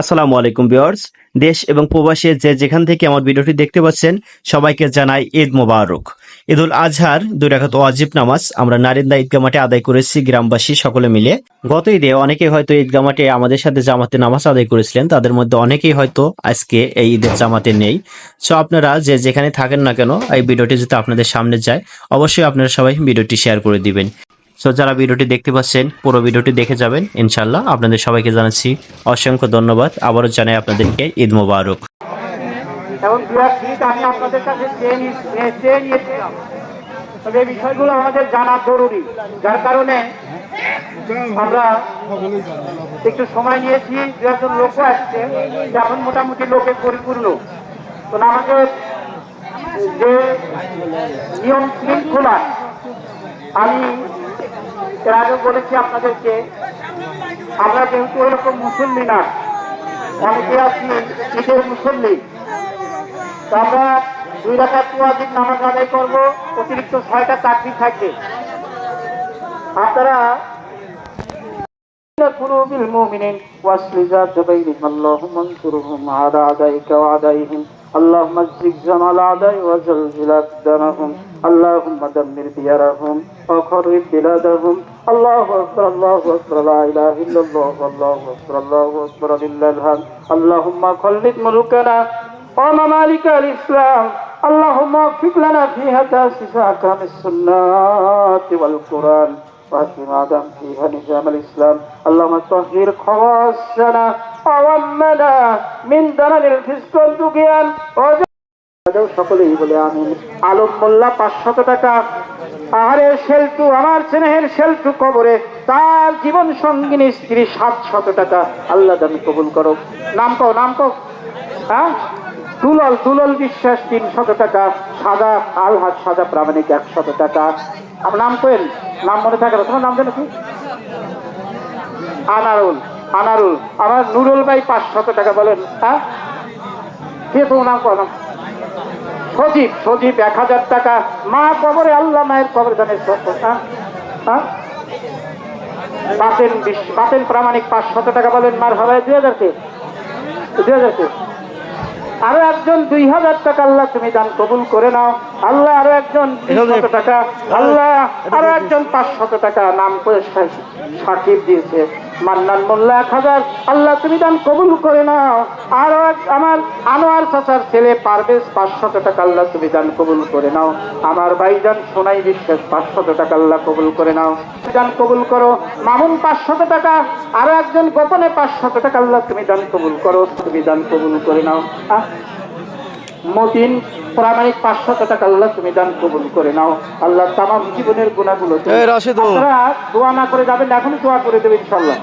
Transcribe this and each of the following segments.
আসসালামু আলাইকুম ভিউয়ার্স। দেশ এবং প্রবাসী যে যেখান থেকে আমার ভিডিওটি দেখতে পাচ্ছেন, সবাইকে জানাই ঈদ মোবারক। ঈদুল আজহার দুই রাকাত ওয়াজিব নামাজ আমরা নারিন্দা ঈদগা মাঠে আদায় করেছি, গ্রামবাসী সকলে মিলে। গত ঈদে অনেকেই হয়তো ঈদগা মাঠে আমাদের সাথে জামাতে নামাজ আদায় করেছিলেন, তাদের মধ্যে অনেকেই হয়তো আজকে এই ঈদের জামাতে নেই। সো আপনারা যে যেখানে থাকেন না কেন, এই ভিডিওটি যদি আপনাদের সামনে যায়, অবশ্যই আপনারা সবাই ভিডিওটি শেয়ার করে দিবেন। সো যারা ভিডিওটি দেখতে পাচ্ছেন, পুরো ভিডিওটি দেখে যাবেন ইনশাল্লাহ আপনাদের সবাইকে জানাচ্ছি অসংখ্য ধন্যবাদ। আবারও জানাই আপনাদেরকে ঈদ মোবারক। আপনাদের তবে বিষয়গুলো আমাদের জানা জরুরি। যার কারণে আমরা একটু সময় নিয়েছি, দু একজন লোকও আসছে এখন মোটামুটি লোকে পরিপূর্ণ। তো আমাদের যে নিয়ম শৃঙ্খলা, আমি এর আগে বলেছি আপনাদেরকে আমরা যেহেতু ওরকম মুসল্লি না অনেকে আছি ঈদের মুসল্লি তো আমরা দুই রাখা চুয়াদিন নামাজ আদায় করবো অতিরিক্ত ছয়টা চাকরি থাকবে আপনারা قلوب المؤمنين واصل ذات بينهم اللهم انصرهم على اعدائك واعدائهم اللهم ازق جمال اعدائي وزلزل اقدامهم اللهم دمر ديارهم وخرب بلادهم الله اكبر الله اكبر لا اله الا الله الله اكبر الله اكبر لله الحمد اللهم خلد ملوكنا وممالك الاسلام اللهم وفق لنا فيها تاسيس احكام السنه والقران وحكم آدم فيها نظام الإسلام اللهم طهر خواصنا وعمنا من درن الفسق والطغيان وجعل সকলেই বলে আমি আলম মোল্লা পাঁচশত টাকা আহারে শেলটু, আমার স্নেহের শেলটু কবরে, তার জীবন সঙ্গিনী স্ত্রী সাতশত টাকা। আল্লাহ দামি কবুল করো নাম কও নাম কও। হ্যাঁ? দুলল দুলল বিশ্বাস তিনশত টাকা, সাদা আলহাজ, সাদা প্রামাণিক একশত টাকা। আমার নাম কেন নাম মনে থাকে তোমার নাম জানো কি? আনারুল আনারুল। আমার নুরুল ভাই পাঁচশত টাকা বলেন। হ্যাঁ? কে তোমার নাম কর সজীব সজীব এক হাজার টাকা। মা কবরে আল্লাহ মায়ের কবর দানের বাতেন বাতেন প্রামাণিক পাঁচশত টাকা বলেন মার হবে দুই হাজার কে? দুই হাজার কে? আরও একজন দুই হাজার টাকা আল্লাহ তুমি দান কবুল করে নাও। আল্লাহ আরও একজন টাকা আল্লাহ আরও একজন পাঁচশত টাকা নাম করে সাকিব দিয়েছে। মান্নান মোল্লা এক হাজার। আল্লাহ তুমি দান কবুল করে নাও। আরও এক আমার আনোয়ার চাচার ছেলে পারভেজ পাঁচশত টাকা আল্লাহ তুমি দান কবুল করে নাও। আমার ভাইজান সোনাই বিশ্বাস পাঁচশত টাকা আল্লাহ কবুল করে নাও। দান কবুল করো। মামুন পাঁচশত টাকা। আরও একজন গোপনে পাঁচশত টাকা আল্লাহ তুমি দান কবুল করো। তুমি দান কবুল করে নাও। আহ, মতিন প্রামাণিক পাঁচশত টাকা আল্লাহ তুমি দান কবুল করে নাও। আল্লাহ তামাম জীবনের গুণাগুলো আপনারা দোয়া না করে যাবেন এখনই দোয়া করে দেবেন ইনশাল্লাহ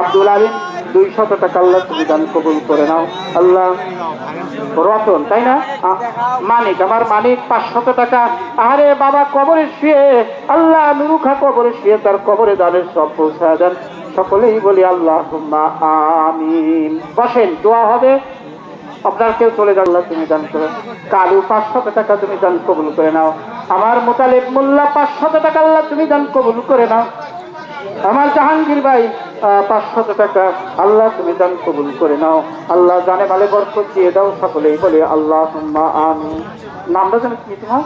আব্দুল আলিম দুই শত টাকা আল্লাহ তুমি দান কবুল করে নাও। আল্লাহ রতন তাই না? মানিক আমার মানিক পাঁচশত টাকা। আরে বাবা কবরে শুয়ে আল্লাহ নুরুখা কবরে শুয়ে তার কবরে দানের সব পৌঁছায় দেন। সকলেই বলি আল্লাহ আমিন। বসেন দোয়া হবে। আপনার কেউ চলে যান আল্লাহ তুমি দান করো। কালু পাঁচশত টাকা তুমি দান কবুল করে নাও। আমার মোতালেব মোল্লা পাঁচশত টাকা আল্লাহ তুমি দান কবুল করে নাও। আমার জাহাঙ্গীর ভাই পাঁচশত টাকা আল্লাহ তুমি দান কবুল করে নাও। আল্লাহ জানে মালে বরকত দিয়ে দাও সকলেই বলে আল্লাহ আমি নামটা জানো কি তোমার?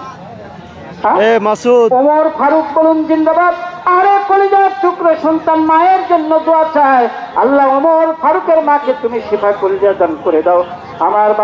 হ্যাঁ? এ মাসুদ। ওমর ফারুক বলুন জিন্দাবাদ। আরে কলিজার টুকরো সন্তান মায়ের জন্য দোয়া চায়। আল্লাহ ওমর ফারুকের মাকে তুমি শিফা কলিজা দান করে দাও। আমার